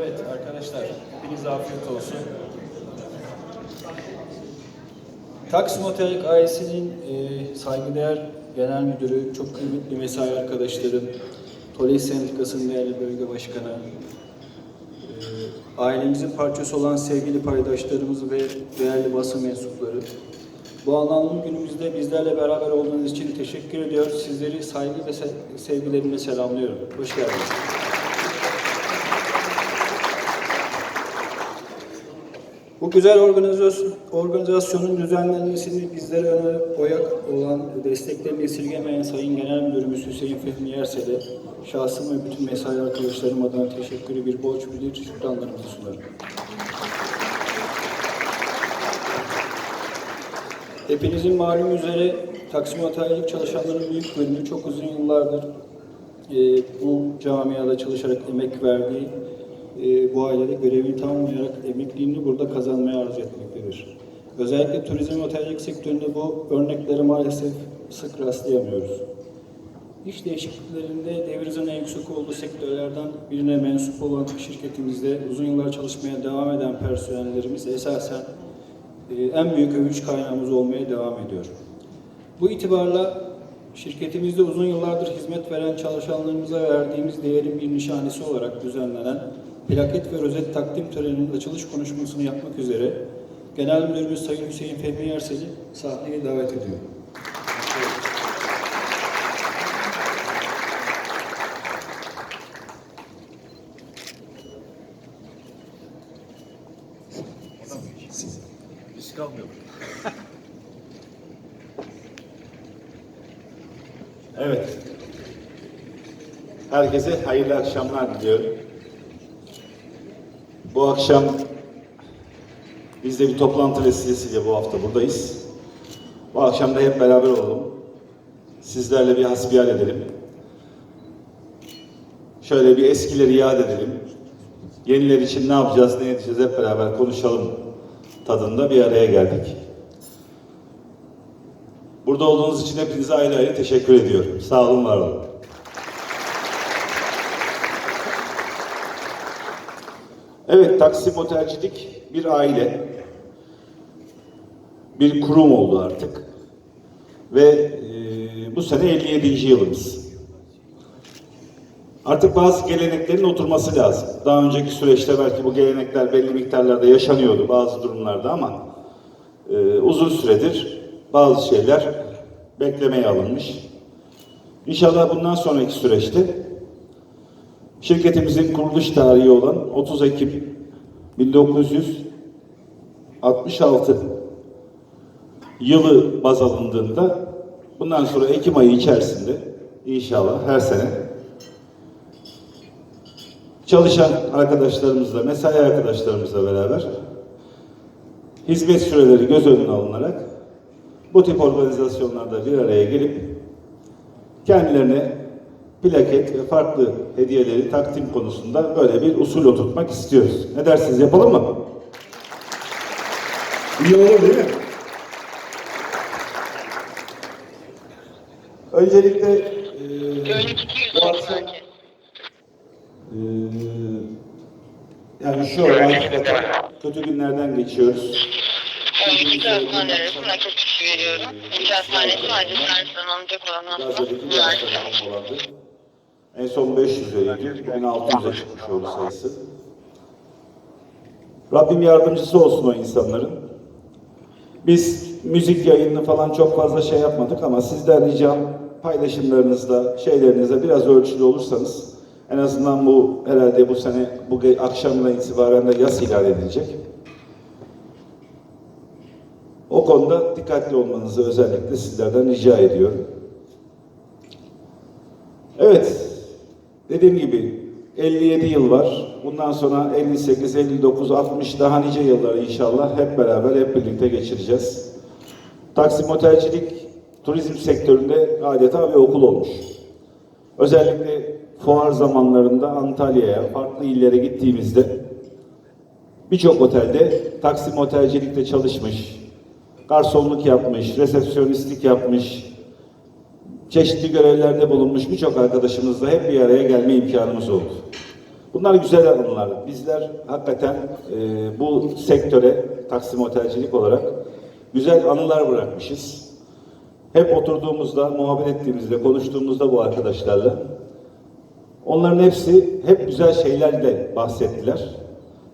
Evet arkadaşlar, hepinize afiyet olsun. Taksim Otelik ailesinin e, saygıdeğer genel müdürü, çok kıymetli mesai arkadaşlarım, Polis Sendikası'nın değerli bölge başkanı, e, ailemizin parçası olan sevgili paydaşlarımız ve değerli basın mensupları. Bu anlamlı günümüzde bizlerle beraber olduğunuz için teşekkür ediyor. Sizleri saygı ve se- sevgilerimle selamlıyorum. Hoş geldiniz. Bu güzel organizasyon, organizasyonun düzenlenmesini bizlere öne oyak olan desteklerini esirgemeyen Sayın Genel Müdürümüz Hüseyin Fehmi Yersel'e şahsım ve bütün mesai arkadaşlarım adına teşekkürü bir borç bilir, şükranlarımızı sunarım. Hepinizin malum üzere Taksim Otelcilik çalışanlarının büyük bölümü çok uzun yıllardır e, bu camiada çalışarak emek verdiği, e, bu ailede görevini tamamlayarak emekliliğini burada kazanmaya arzu etmektedir. Özellikle turizm ve sektöründe bu örnekleri maalesef sık rastlayamıyoruz. İş değişikliklerinde devrimizin en yüksek olduğu sektörlerden birine mensup olan şirketimizde uzun yıllar çalışmaya devam eden personellerimiz esasen e, en büyük övünç kaynağımız olmaya devam ediyor. Bu itibarla şirketimizde uzun yıllardır hizmet veren çalışanlarımıza verdiğimiz değerin bir nişanesi olarak düzenlenen plaket ve rozet takdim töreninin açılış konuşmasını yapmak üzere Genel Müdürümüz Sayın Hüseyin Fehmi Yersel'i sahneye davet kalmıyor. evet. Herkese hayırlı akşamlar diliyorum. Bu akşam biz de bir toplantı vesilesiyle bu hafta buradayız. Bu akşam da hep beraber olalım. Sizlerle bir hasbihal edelim. Şöyle bir eskileri yad edelim. Yeniler için ne yapacağız, ne edeceğiz hep beraber konuşalım tadında bir araya geldik. Burada olduğunuz için hepinize ayrı ayrı teşekkür ediyorum. Sağ olun, var olun. Evet, Taksim Otelcilik bir aile, bir kurum oldu artık. Ve e, bu sene 57. yılımız. Artık bazı geleneklerin oturması lazım. Daha önceki süreçte belki bu gelenekler belli miktarlarda yaşanıyordu bazı durumlarda ama e, uzun süredir bazı şeyler beklemeye alınmış. İnşallah bundan sonraki süreçte şirketimizin kuruluş tarihi olan 30 Ekim 1966 yılı baz alındığında bundan sonra Ekim ayı içerisinde inşallah her sene çalışan arkadaşlarımızla, mesai arkadaşlarımızla beraber hizmet süreleri göz önüne alınarak bu tip organizasyonlarda bir araya gelip kendilerine plaket ve farklı hediyeleri takdim konusunda böyle bir usul oturtmak istiyoruz. Ne dersiniz yapalım mı? İyi olur değil mi? Öncelikle e, Gönlük 200 bu oldu akşam sanki. ee, yani şu an kötü günlerden geçiyoruz. İki hastanelere nakil çıkışı veriyorum. İki hastanesi acil servisten alınacak olan hasta. önceki bir hafta ambulandı. En son 500 öyleydi. Bugün 600'e çıkmış oldu sayısı. Rabbim yardımcısı olsun o insanların. Biz müzik yayını falan çok fazla şey yapmadık ama sizden ricam paylaşımlarınızda, şeylerinizde biraz ölçülü olursanız en azından bu herhalde bu sene bu akşamdan itibaren de yas ilan edilecek. O konuda dikkatli olmanızı özellikle sizlerden rica ediyorum. Evet, dediğim gibi 57 yıl var. Bundan sonra 58, 59, 60 daha nice yılları inşallah hep beraber, hep birlikte geçireceğiz. Taksim Otelcilik turizm sektöründe adeta bir okul olmuş. Özellikle fuar zamanlarında Antalya'ya, farklı illere gittiğimizde birçok otelde Taksim Otelcilik'te çalışmış, garsonluk yapmış, resepsiyonistlik yapmış, çeşitli görevlerde bulunmuş birçok arkadaşımızla hep bir araya gelme imkanımız oldu. Bunlar güzel anılar. Bizler hakikaten e, bu sektöre Taksim Otelcilik olarak güzel anılar bırakmışız. Hep oturduğumuzda, muhabbet ettiğimizde, konuştuğumuzda bu arkadaşlarla onların hepsi hep güzel şeylerle bahsettiler.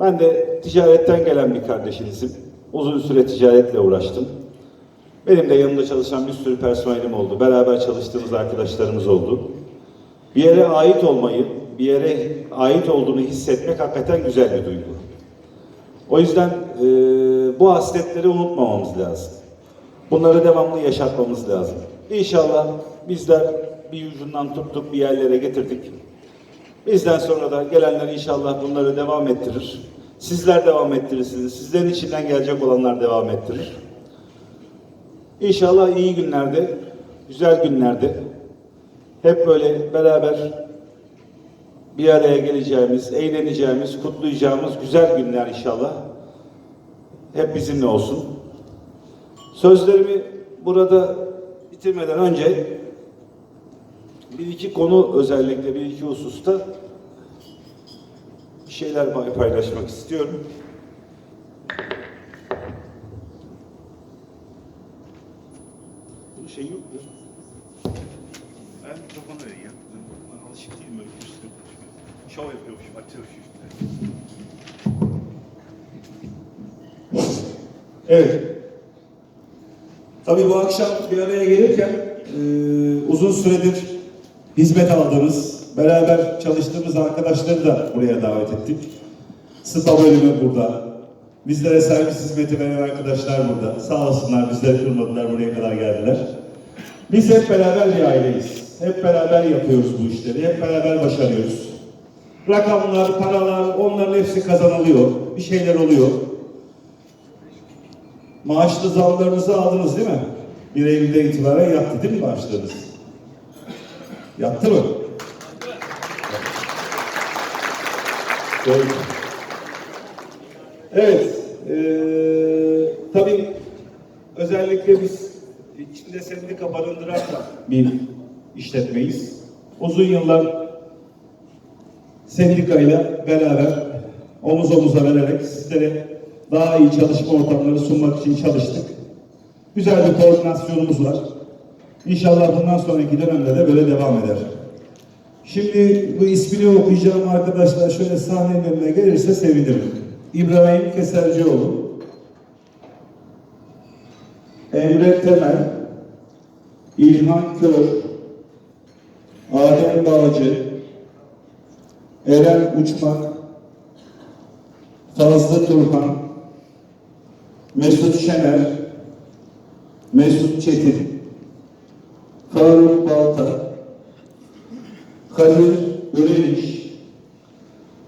Ben de ticaretten gelen bir kardeşinizim. Uzun süre ticaretle uğraştım. Benim de yanımda çalışan bir sürü personelim oldu. Beraber çalıştığımız arkadaşlarımız oldu. Bir yere ait olmayı, bir yere ait olduğunu hissetmek hakikaten güzel bir duygu. O yüzden e, bu hasletleri unutmamamız lazım. Bunları devamlı yaşatmamız lazım. İnşallah bizler bir ucundan tuttuk, bir yerlere getirdik. Bizden sonra da gelenler inşallah bunları devam ettirir. Sizler devam ettirirsiniz. Sizlerin içinden gelecek olanlar devam ettirir. İnşallah iyi günlerde, güzel günlerde hep böyle beraber bir araya geleceğimiz, eğleneceğimiz, kutlayacağımız güzel günler inşallah hep bizimle olsun. Sözlerimi burada bitirmeden önce bir iki konu özellikle bir iki hususta bir şeyler paylaşmak istiyorum. Şey yok mu? Ben mikrofonu vereyim ya. Ben alışık değilim böyle üstüne konuşmaya. Şov yapıyormuşum, açıyormuşum. Evet. Tabii bu akşam bir araya gelirken e, uzun süredir hizmet aldığımız, beraber çalıştığımız arkadaşları da buraya davet ettik. Spa bölümü burada. Bizlere servis hizmeti veren arkadaşlar burada. Sağ olsunlar bizleri kırmadılar, buraya kadar geldiler. Biz hep beraber bir aileyiz. Hep beraber yapıyoruz bu işleri, hep beraber başarıyoruz. Rakamlar, paralar, onların hepsi kazanılıyor. Bir şeyler oluyor. Maaşlı zamlarınızı aldınız değil mi? 1 Eylül'den itibaren yattı değil mi maaşlarınız? Yattı mı? Doğru. Evet. Eee tabii özellikle biz içinde sendika barındıran bir işletmeyiz. Uzun yıllar sendikayla beraber omuz omuza vererek sizlere daha iyi çalışma ortamları sunmak için çalıştık. Güzel bir koordinasyonumuz var. İnşallah bundan sonraki dönemde de böyle devam eder. Şimdi bu ismini okuyacağım arkadaşlar şöyle sahnenin önüne gelirse sevinirim. İbrahim Kesercioğlu, Emre Temel, İlhan Kör, Adem Bağcı, Eren Uçmak, Fazlı Turhan, Mesut Şener, Mesut Çetin, Faruk Balta, Kadir Üreliş,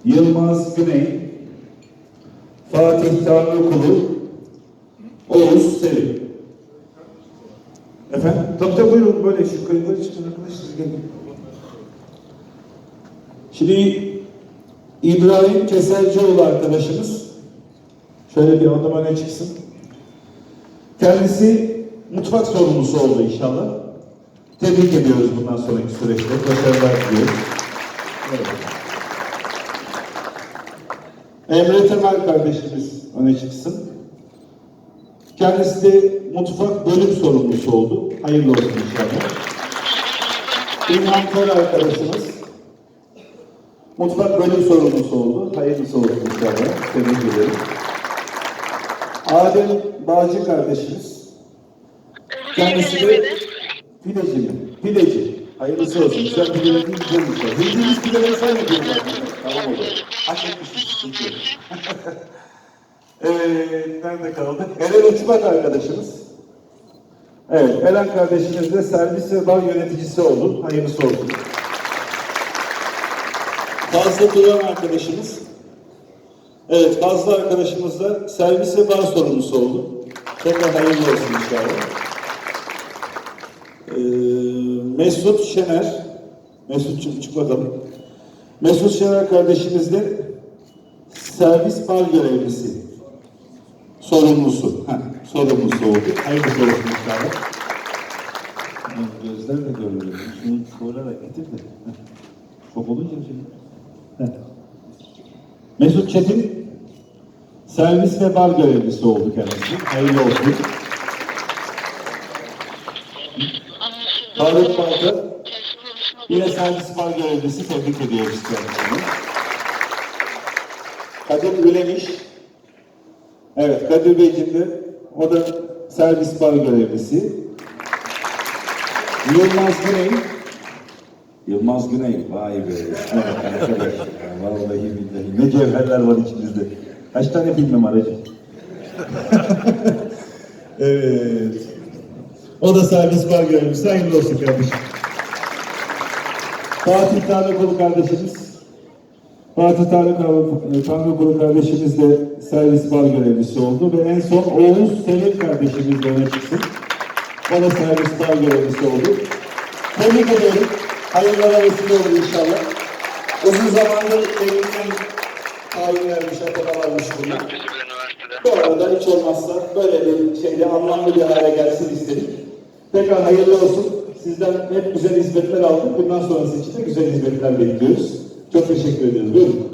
Yılmaz Güney, Fatih Tanrıkulu, Oğuz Selim. Efendim? Tabii tabii buyurun böyle şu yukarı çıkın arkadaşlar gelin. Şimdi İbrahim Kesercioğlu arkadaşımız şöyle bir adım öne çıksın. Kendisi mutfak sorumlusu oldu inşallah. Tebrik ediyoruz bundan sonraki süreçte. Başarılar diliyoruz. Evet. Emre Temel kardeşimiz öne çıksın. Kendisi de mutfak bölüm sorumlusu oldu. Hayırlı olsun inşallah. İlhan Kor arkadaşımız Mutfak bölüm sorumlusu oldu. Hayırlısı olsun inşallah. Tebrik ederim. Adem Bağcı kardeşimiz. Kendisi de pideci mi? Pideci. Hayırlısı olsun. Sen pideleri değil güzelmişler. Bildiğiniz pideleri sen yapıyorsun. Tamam oldu. Hak etmişsin. Sıkıntı yok. Evet, nerede kaldık? Eren Uçmak arkadaşımız. Evet, Eren kardeşimiz de servis ve bar yöneticisi oldu. Hayırlısı olsun. Fazla Duran arkadaşımız. Evet, Fazla arkadaşımız da servis ve bar sorumlusu oldu. Tekrar hayırlı olsun inşallah. Ee, Mesut Şener, Mesut'cum çık bakalım. Mesut Şener kardeşimiz de servis bar görevlisi. Sorumlusu. Heh, sorumlusu oldu. Hayırlı olsun inşallah. Gözler de görmüyor. Şunu sorarak getir de. Çok olunca şimdi. Heh. Mesut Çetin servis ve bar görevlisi oldu kendisi. Hayırlı olsun. Telefon konuşma yine servis bar görevlisi. Tebrik ediyoruz kendisini. Kadir Gülemiş. Evet Kadir Beyciğim de o da servis bar görevlisi. Yılmaz Güney. Yılmaz Güney. Vay be. Ya, Vallahi billahi. Ne cevherler var içimizde. Kaç tane filmim var hacı? evet. O da servis bar görevlisi. Hayırlı olsun kardeşim. Fatih Tanrıkulu kardeşimiz. Fatih Tanrıkulu kardeşimiz de servis bar görevlisi oldu ve en son Oğuz Selim kardeşimiz de öne çıksın. O da servis bar görevlisi oldu. Tebrik ediyorum. Hayırlara vesile olur inşallah. Uzun zamandır elinden tayin vermiş, atamalarmış bunlar. Bu arada hiç olmazsa böyle bir şeyde anlamlı bir hale gelsin istedik. Tekrar hayırlı olsun. Sizden hep güzel hizmetler aldık. Bundan sonrası için de güzel hizmetler bekliyoruz. Çok teşekkür ediyoruz. Buyurun.